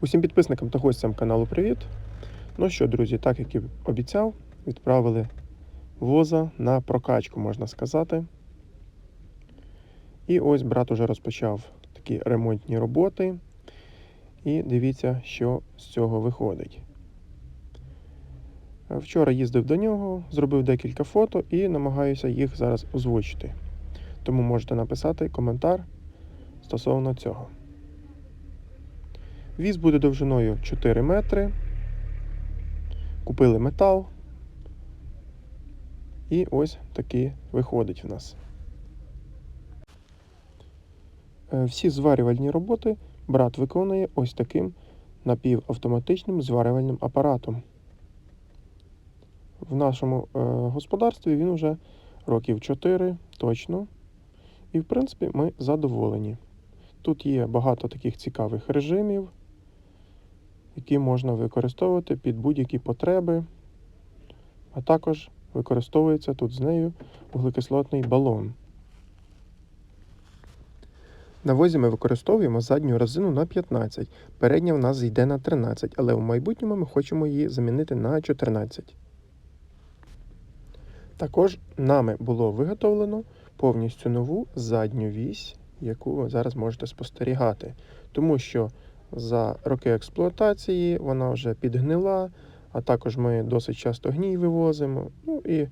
Усім підписникам та гостям каналу привіт. Ну що, друзі, так як і обіцяв, відправили воза на прокачку, можна сказати. І ось брат уже розпочав такі ремонтні роботи. І дивіться, що з цього виходить. Вчора їздив до нього, зробив декілька фото і намагаюся їх зараз озвучити. Тому можете написати коментар стосовно цього. Віз буде довжиною 4 метри. Купили метал. І ось такий виходить в нас. Е, Всі зварювальні роботи брат виконує ось таким напівавтоматичним зварювальним апаратом. В нашому е, господарстві він вже років 4 точно. І, в принципі, ми задоволені. Тут є багато таких цікавих режимів, які можна використовувати під будь-які потреби, а також використовується тут з нею вуглекислотний балон. На возі ми використовуємо задню резину на 15, передня в нас йде на 13, але в майбутньому ми хочемо її замінити на 14. Також нами було виготовлено повністю нову задню вісь, яку ви зараз можете спостерігати. Тому що за роки експлуатації вона вже підгнила, а також ми досить часто гній вивозимо. Ну і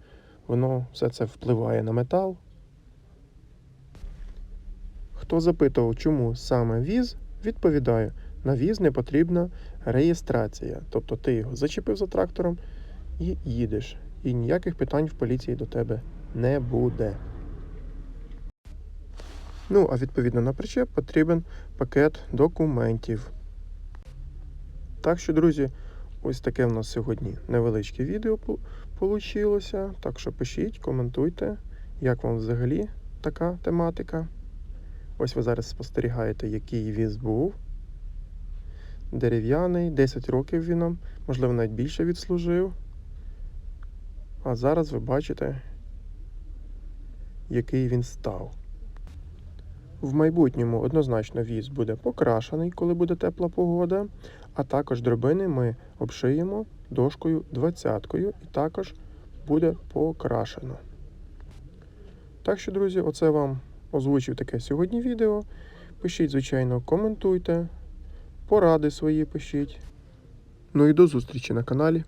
воно все це впливає на метал. Хто запитував, чому саме віз, відповідаю, на віз не потрібна реєстрація. Тобто ти його зачепив за трактором і їдеш. І ніяких питань в поліції до тебе не буде. Ну, а відповідно на причеп потрібен пакет документів. Так що, друзі, ось таке в нас сьогодні невеличке відео вийшло. Так що пишіть, коментуйте, як вам взагалі така тематика. Ось ви зараз спостерігаєте, який віз був. Дерев'яний, 10 років він нам, можливо, навіть більше відслужив. А зараз ви бачите, який він став. В майбутньому однозначно віз буде покрашений, коли буде тепла погода, а також дробини ми обшиємо дошкою 20-кою і також буде покрашено. Так що, друзі, оце вам озвучив таке сьогодні відео. Пишіть, звичайно, коментуйте, поради свої пишіть. Ну і до зустрічі на каналі.